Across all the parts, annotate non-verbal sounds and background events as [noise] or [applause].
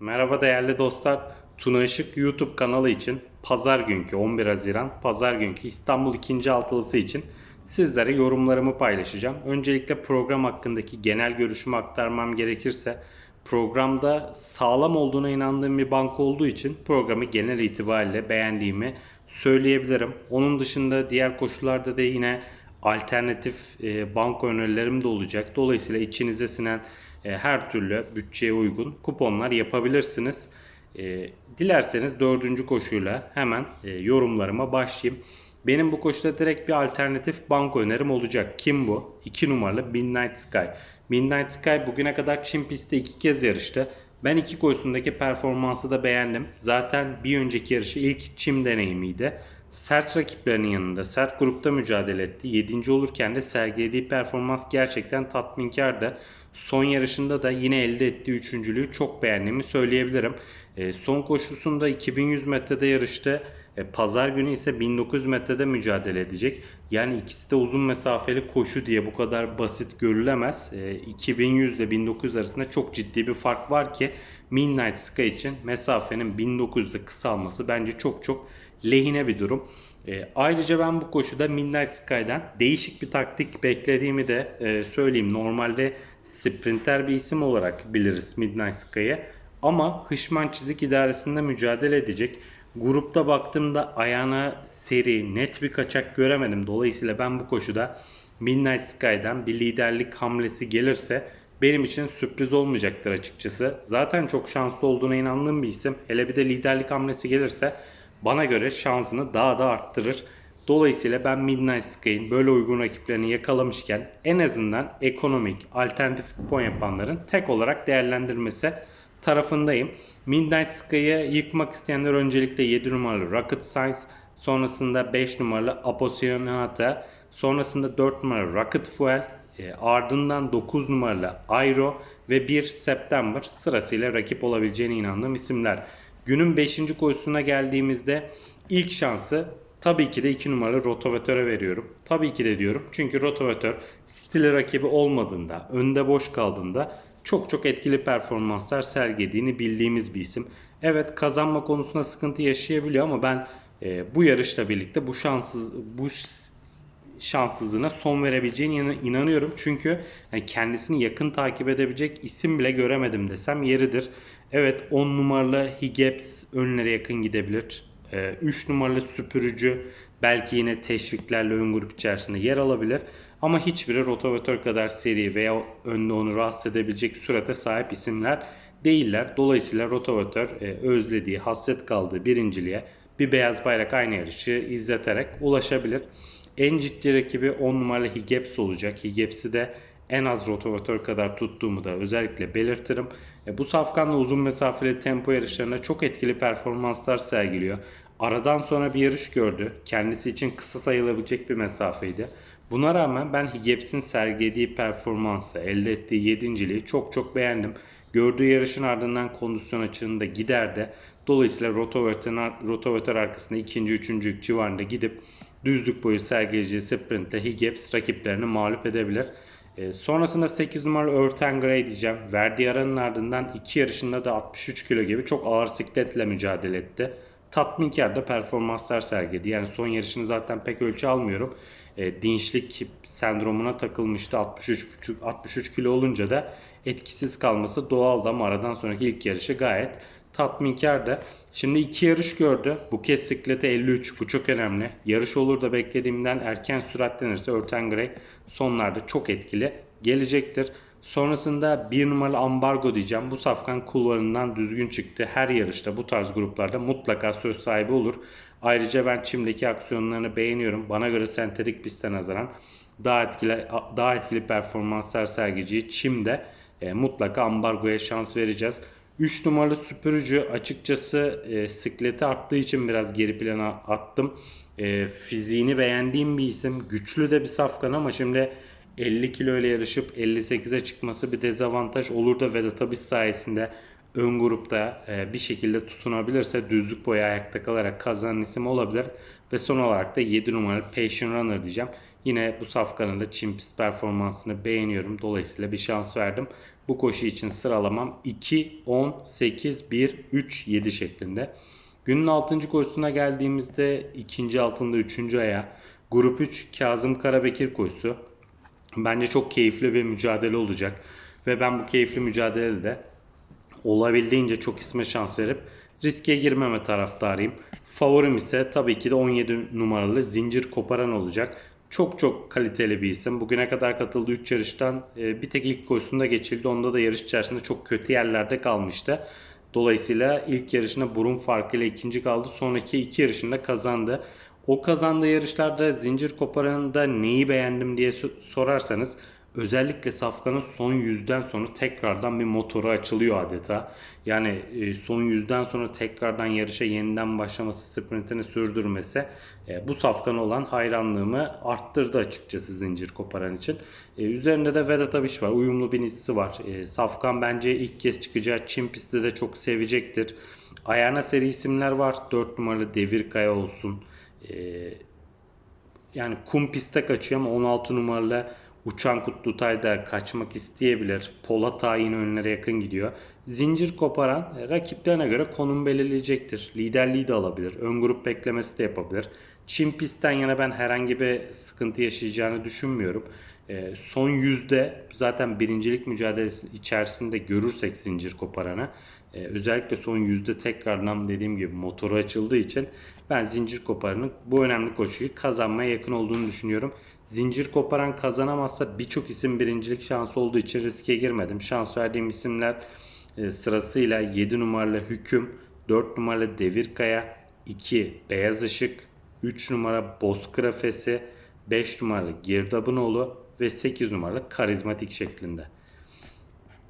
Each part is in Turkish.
Merhaba değerli dostlar. Tuna Işık YouTube kanalı için pazar günkü 11 Haziran pazar günkü İstanbul 2. altılısı için sizlere yorumlarımı paylaşacağım. Öncelikle program hakkındaki genel görüşümü aktarmam gerekirse programda sağlam olduğuna inandığım bir banka olduğu için programı genel itibariyle beğendiğimi söyleyebilirim. Onun dışında diğer koşullarda da yine alternatif e, banka önerilerim de olacak. Dolayısıyla içinize sinen her türlü bütçeye uygun kuponlar yapabilirsiniz. E, dilerseniz dördüncü koşuyla hemen e, yorumlarıma başlayayım. Benim bu koşuda direkt bir alternatif banko önerim olacak. Kim bu? 2 numaralı Midnight Sky. Midnight Sky bugüne kadar Çin pistte iki kez yarıştı. Ben iki koşusundaki performansı da beğendim. Zaten bir önceki yarışı ilk çim deneyimiydi. Sert rakiplerinin yanında sert grupta mücadele etti. 7. olurken de sergilediği performans gerçekten tatminkardı. Son yarışında da yine elde ettiği üçüncülüğü çok beğendiğimi söyleyebilirim. E, son koşusunda 2100 metrede yarıştı. E, Pazar günü ise 1900 metrede mücadele edecek. Yani ikisi de uzun mesafeli koşu diye bu kadar basit görülemez. E, 2100 ile 1900 arasında çok ciddi bir fark var ki Midnight Sky için mesafenin 1900'de kısalması bence çok çok lehine bir durum. E, ayrıca ben bu koşuda Midnight Sky'dan değişik bir taktik beklediğimi de e, söyleyeyim. Normalde sprinter bir isim olarak biliriz Midnight Sky'ı. Ama Hışman Çizik İdaresi'nde mücadele edecek. Grupta baktığımda ayağına seri, net bir kaçak göremedim. Dolayısıyla ben bu koşuda Midnight Sky'dan bir liderlik hamlesi gelirse benim için sürpriz olmayacaktır açıkçası. Zaten çok şanslı olduğuna inandığım bir isim. Hele bir de liderlik hamlesi gelirse bana göre şansını daha da arttırır. Dolayısıyla ben Midnight Sky'in böyle uygun rakiplerini yakalamışken en azından ekonomik, alternatif kupon yapanların tek olarak değerlendirmesi tarafındayım. Midnight Sky'ı yıkmak isteyenler öncelikle 7 numaralı Rocket Science, sonrasında 5 numaralı Aposionata, sonrasında 4 numaralı Rocket Fuel, e, ardından 9 numaralı Airo ve 1 September sırasıyla rakip olabileceğine inandığım isimler. Günün 5. koşusuna geldiğimizde ilk şansı tabii ki de 2 numaralı Rotovatör'e veriyorum. Tabii ki de diyorum. Çünkü Rotovatör stili rakibi olmadığında, önde boş kaldığında çok çok etkili performanslar sergilediğini bildiğimiz bir isim. Evet kazanma konusunda sıkıntı yaşayabiliyor ama ben e, bu yarışla birlikte bu şanssız bu şanssızlığına son verebileceğine inanıyorum. Çünkü yani kendisini yakın takip edebilecek isim bile göremedim desem yeridir. Evet 10 numaralı Higeps önlere yakın gidebilir. 3 numaralı süpürücü belki yine teşviklerle ön grup içerisinde yer alabilir. Ama hiçbiri rotavatör kadar seri veya önde onu rahatsız edebilecek sürate sahip isimler değiller. Dolayısıyla rotavatör özlediği, hasret kaldığı birinciliğe bir beyaz bayrak aynı yarışı izleterek ulaşabilir. En ciddi rakibi 10 numaralı Higeps olacak. Higeps'i de en az rotavatör kadar tuttuğumu da özellikle belirtirim. E, bu safkanla uzun mesafeli tempo yarışlarında çok etkili performanslar sergiliyor. Aradan sonra bir yarış gördü. Kendisi için kısa sayılabilecek bir mesafeydi. Buna rağmen ben Higeps'in sergilediği performansı, elde ettiği yedinciliği çok çok beğendim. Gördüğü yarışın ardından kondisyon açığında giderdi. Dolayısıyla rotavatör arkasında ikinci, üçüncü civarında gidip düzlük boyu sergileyeceği sprintte Higgeps rakiplerini mağlup edebilir. E, sonrasında 8 numaralı Earth Grey diyeceğim. Verdiği aranın ardından iki yarışında da 63 kilo gibi çok ağır sikletle mücadele etti. Tatminkar da performanslar sergiledi. Yani son yarışını zaten pek ölçü almıyorum. E, dinçlik sendromuna takılmıştı 63,5 63 kilo olunca da etkisiz kalması doğaldı ama aradan sonraki ilk yarışı gayet tatminkardı. Şimdi iki yarış gördü. Bu kez siklete 53. Bu çok önemli. Yarış olur da beklediğimden erken süratlenirse Örten Grey sonlarda çok etkili gelecektir. Sonrasında bir numaralı ambargo diyeceğim. Bu safkan kulvarından düzgün çıktı. Her yarışta bu tarz gruplarda mutlaka söz sahibi olur. Ayrıca ben çimdeki aksiyonlarını beğeniyorum. Bana göre sentetik piste nazaran daha etkili daha etkili performanslar sergileyeceği çimde e, mutlaka ambargoya şans vereceğiz. 3 numaralı süpürücü açıkçası e, sikleti arttığı için biraz geri plana attım. E, fiziğini beğendiğim bir isim. Güçlü de bir safkan ama şimdi 50 kilo ile yarışıp 58'e çıkması bir dezavantaj olur da Vedat Abiş sayesinde ön grupta e, bir şekilde tutunabilirse düzlük boyu ayakta kalarak kazanan isim olabilir. Ve son olarak da 7 numaralı Passion Runner diyeceğim. Yine bu safkanın da çim pist performansını beğeniyorum. Dolayısıyla bir şans verdim. Bu koşu için sıralamam 2, 10, 8, 1, 3, 7 şeklinde. Günün 6. koşusuna geldiğimizde ikinci altında 3. aya Grup 3 Kazım Karabekir koşusu. Bence çok keyifli bir mücadele olacak. Ve ben bu keyifli mücadelede olabildiğince çok isme şans verip riske girmeme taraftarıyım. Favorim ise tabii ki de 17 numaralı Zincir Koparan olacak. Çok çok kaliteli bir isim. Bugüne kadar katıldığı 3 yarıştan e, bir tek ilk koşusunda geçildi. Onda da yarış içerisinde çok kötü yerlerde kalmıştı. Dolayısıyla ilk yarışında burun farkıyla ikinci kaldı. Sonraki iki yarışında kazandı. O kazandığı yarışlarda zincir koparanında neyi beğendim diye sorarsanız özellikle Safkan'ın son yüzden sonra tekrardan bir motoru açılıyor adeta. Yani e, son yüzden sonra tekrardan yarışa yeniden başlaması, sprintini sürdürmesi e, bu Safkan'a olan hayranlığımı arttırdı açıkçası zincir koparan için. E, üzerinde de Vedat Abiş var. Uyumlu bir nisisi var. Safkan bence ilk kez çıkacağı Çin pistte de çok sevecektir. Ayağına seri isimler var. 4 numaralı Devir Kaya olsun. Yani kum piste kaçıyor ama 16 numaralı Uçan Kutlutay da kaçmak isteyebilir. Polat yine önlere yakın gidiyor. Zincir koparan e, rakiplerine göre konum belirleyecektir. Liderliği de alabilir. Ön grup beklemesi de yapabilir. Çin pistten yana ben herhangi bir sıkıntı yaşayacağını düşünmüyorum. E, son yüzde zaten birincilik mücadelesi içerisinde görürsek zincir koparanı e, özellikle son yüzde tekrardan dediğim gibi motoru açıldığı için ben zincir koparanın bu önemli koşuyu kazanmaya yakın olduğunu düşünüyorum. Zincir koparan kazanamazsa birçok isim birincilik şansı olduğu için riske girmedim. Şans verdiğim isimler e, sırasıyla 7 numaralı Hüküm, 4 numaralı Devirkaya, 2 Beyaz Işık, 3 numara Bozkırafesi, 5 numaralı Girdabınoğlu ve 8 numaralı Karizmatik şeklinde.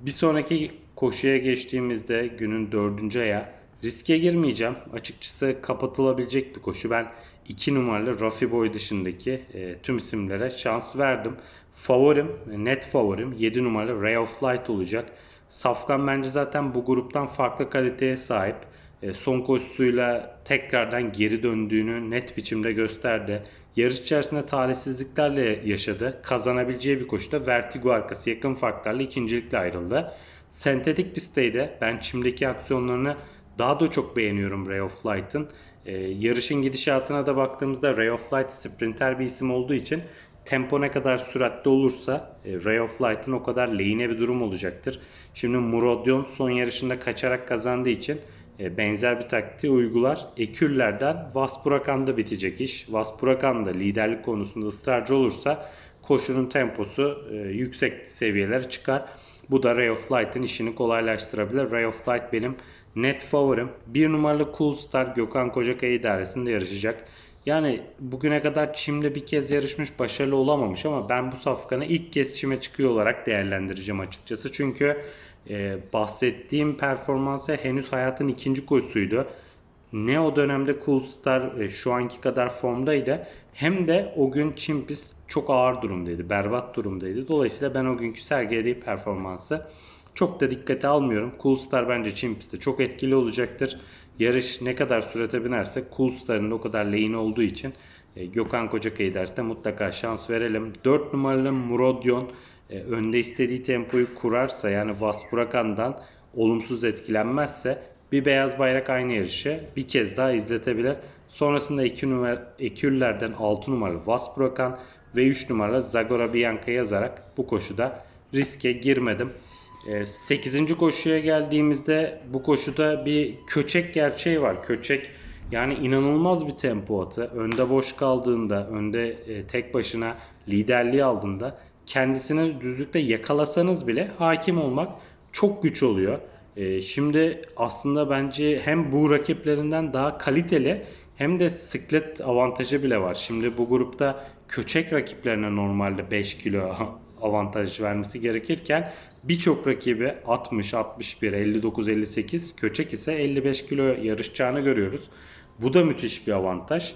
Bir sonraki koşuya geçtiğimizde günün 4. aya riske girmeyeceğim. Açıkçası kapatılabilecek bir koşu. Ben 2 numaralı Rafi Boy dışındaki e, tüm isimlere şans verdim. Favorim, net favorim 7 numaralı Ray of Light olacak. Safkan bence zaten bu gruptan farklı kaliteye sahip. E, son koşusuyla tekrardan geri döndüğünü net biçimde gösterdi. Yarış içerisinde talihsizliklerle yaşadı. Kazanabileceği bir koşuda Vertigo arkası yakın farklarla ikincilikle ayrıldı. Sentetik pistteydi. Ben çimdeki aksiyonlarını daha da çok beğeniyorum Ray of Light'ın. Ee, yarışın gidişatına da baktığımızda Ray of Light sprinter bir isim olduğu için tempo ne kadar süratli olursa e, Ray of Light'ın o kadar lehine bir durum olacaktır. Şimdi Murodyon son yarışında kaçarak kazandığı için benzer bir taktiği uygular. Eküllerden Vaspurakan'da bitecek iş. Vaspurakan da liderlik konusunda ısrarcı olursa koşunun temposu e, yüksek seviyelere çıkar. Bu da Ray of Light'ın işini kolaylaştırabilir. Ray of Light benim net favorim. Bir numaralı Cool Star Gökhan Kocakaya idaresinde yarışacak. Yani bugüne kadar çimde bir kez yarışmış başarılı olamamış ama ben bu safkanı ilk kez çime çıkıyor olarak değerlendireceğim açıkçası. Çünkü e, bahsettiğim performansı henüz hayatın ikinci koşusuydu. Ne o dönemde Cool e, şu anki kadar formdaydı hem de o gün Chimpis çok ağır durumdaydı, berbat durumdaydı. Dolayısıyla ben o günkü sergilediği performansı çok da dikkate almıyorum. Cool bence Chimpis'te çok etkili olacaktır. Yarış ne kadar sürate binerse Cool o kadar lehine olduğu için e, Gökhan Kocakayı derste mutlaka şans verelim. 4 numaralı Murodyon e, önde istediği tempoyu kurarsa yani Vaspurakan'dan olumsuz etkilenmezse bir beyaz bayrak aynı yarışı bir kez daha izletebilir. Sonrasında 2 numara Eküller'den 6 numaralı Vaspurakan ve 3 numaralı Zagora Bianca yazarak bu koşuda riske girmedim. 8. Ee, koşuya geldiğimizde bu koşuda bir köçek gerçeği var. Köçek yani inanılmaz bir tempo atı. Önde boş kaldığında, önde e, tek başına liderliği aldığında kendisini düzlükte yakalasanız bile hakim olmak çok güç oluyor. E, şimdi aslında bence hem bu rakiplerinden daha kaliteli hem de siklet avantajı bile var. Şimdi bu grupta köçek rakiplerine normalde 5 kilo [laughs] avantaj vermesi gerekirken birçok rakibi 60, 61, 59, 58 köçek ise 55 kilo yarışacağını görüyoruz. Bu da müthiş bir avantaj.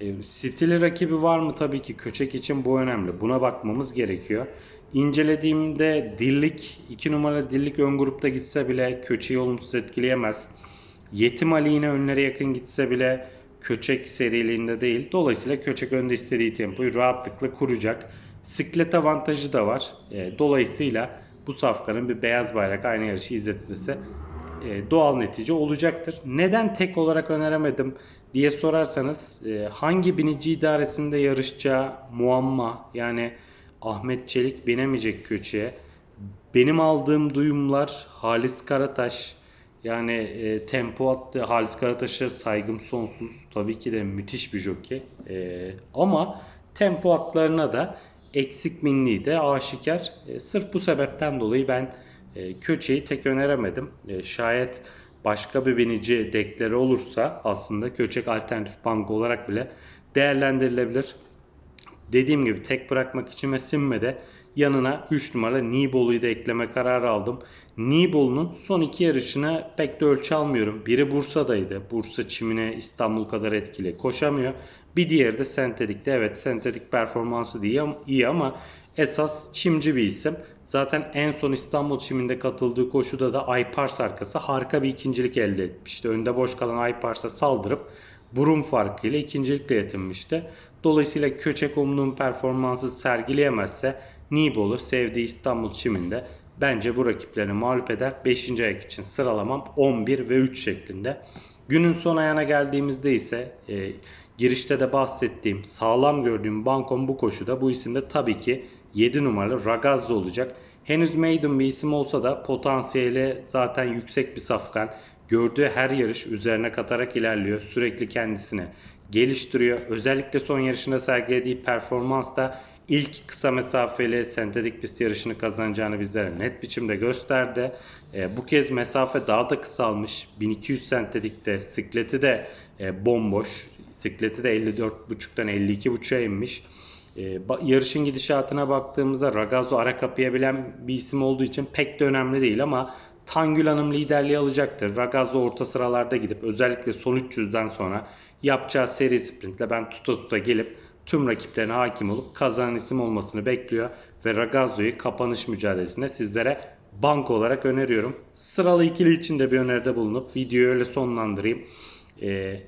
E, stili rakibi var mı? Tabii ki köçek için bu önemli. Buna bakmamız gerekiyor. İncelediğimde Dillik 2 numara Dillik ön grupta gitse bile köçeyi olumsuz etkileyemez. Yetim Ali yine önlere yakın gitse bile Köçek seriliğinde değil. Dolayısıyla Köçek önde istediği tempoyu rahatlıkla kuracak. Siklet avantajı da var. E, dolayısıyla bu safkanın bir beyaz bayrak aynı yarışı izletmesi e, doğal netice olacaktır. Neden tek olarak öneremedim diye sorarsanız e, hangi binici idaresinde yarışacağı muamma yani Ahmet Çelik binemeyecek köçeye. Benim aldığım duyumlar Halis Karataş yani e, tempo attı. Halis Karataş'a saygım sonsuz. Tabii ki de müthiş bir jockey. E, ama tempo atlarına da eksik minliği de aşikar. E, sırf bu sebepten dolayı ben e, Köçe'yi tek öneremedim. E, şayet başka bir binici dekleri olursa aslında Köçek alternatif bank olarak bile değerlendirilebilir. Dediğim gibi tek bırakmak içime sinmedi. Yanına 3 numara Nibolu'yu da ekleme kararı aldım. Nibolu'nun son iki yarışına pek de ölçü almıyorum. Biri Bursa'daydı. Bursa çimine İstanbul kadar etkili koşamıyor. Bir diğeri de sentetikte. Evet sentetik performansı değil, iyi ama esas çimci bir isim. Zaten en son İstanbul çiminde katıldığı koşuda da Aypars arkası harika bir ikincilik elde etmişti. Önde boş kalan Aypars'a saldırıp burun farkıyla ikincilikle yetinmişti. Dolayısıyla Köçek Umlu'nun performansı sergileyemezse Nibolu sevdiği İstanbul çiminde bence bu rakiplerini mağlup eder. 5. ayak için sıralamam 11 ve 3 şeklinde. Günün son ayağına geldiğimizde ise e, girişte de bahsettiğim sağlam gördüğüm Bankon bu koşuda bu isimde tabii ki 7 numaralı Ragazzo olacak. Henüz maiden bir isim olsa da potansiyeli zaten yüksek bir safkan. Gördüğü her yarış üzerine katarak ilerliyor. Sürekli kendisini geliştiriyor. Özellikle son yarışında sergilediği performans da ilk kısa mesafeli sentetik pist yarışını kazanacağını bizlere net biçimde gösterdi. E, bu kez mesafe daha da kısalmış. 1200 sentetikte sikleti de e, bomboş. Sikleti de 54.5'tan 52.5'a inmiş. E, yarışın gidişatına baktığımızda Ragazzo ara kapayabilen bir isim olduğu için pek de önemli değil ama Tangül Hanım liderliği alacaktır. Ragazzo orta sıralarda gidip özellikle son 300'den sonra yapacağı seri sprintle ben tuta tuta gelip tüm rakiplerine hakim olup kazanan isim olmasını bekliyor. Ve Ragazzo'yu kapanış mücadelesinde sizlere bank olarak öneriyorum. Sıralı ikili için de bir öneride bulunup videoyu öyle sonlandırayım. E,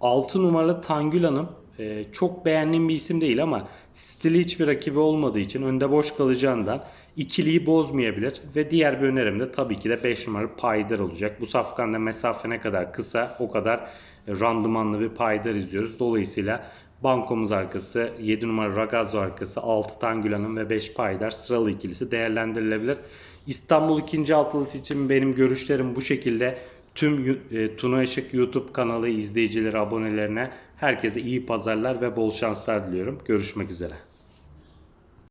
6 numaralı Tangül Hanım e, çok beğendiğim bir isim değil ama stili hiçbir rakibi olmadığı için önde boş kalacağından ikiliyi bozmayabilir. Ve diğer bir önerim de tabii ki de 5 numaralı Paydar olacak. Bu safkanda mesafe ne kadar kısa o kadar randımanlı bir Paydar izliyoruz. Dolayısıyla bankomuz arkası 7 numara Ragazzo arkası 6 Tangülan'ın ve 5 Paydar sıralı ikilisi değerlendirilebilir. İstanbul ikinci altılısı için benim görüşlerim bu şekilde. Tüm e, Tuna Işık YouTube kanalı izleyicileri, abonelerine herkese iyi pazarlar ve bol şanslar diliyorum. Görüşmek üzere.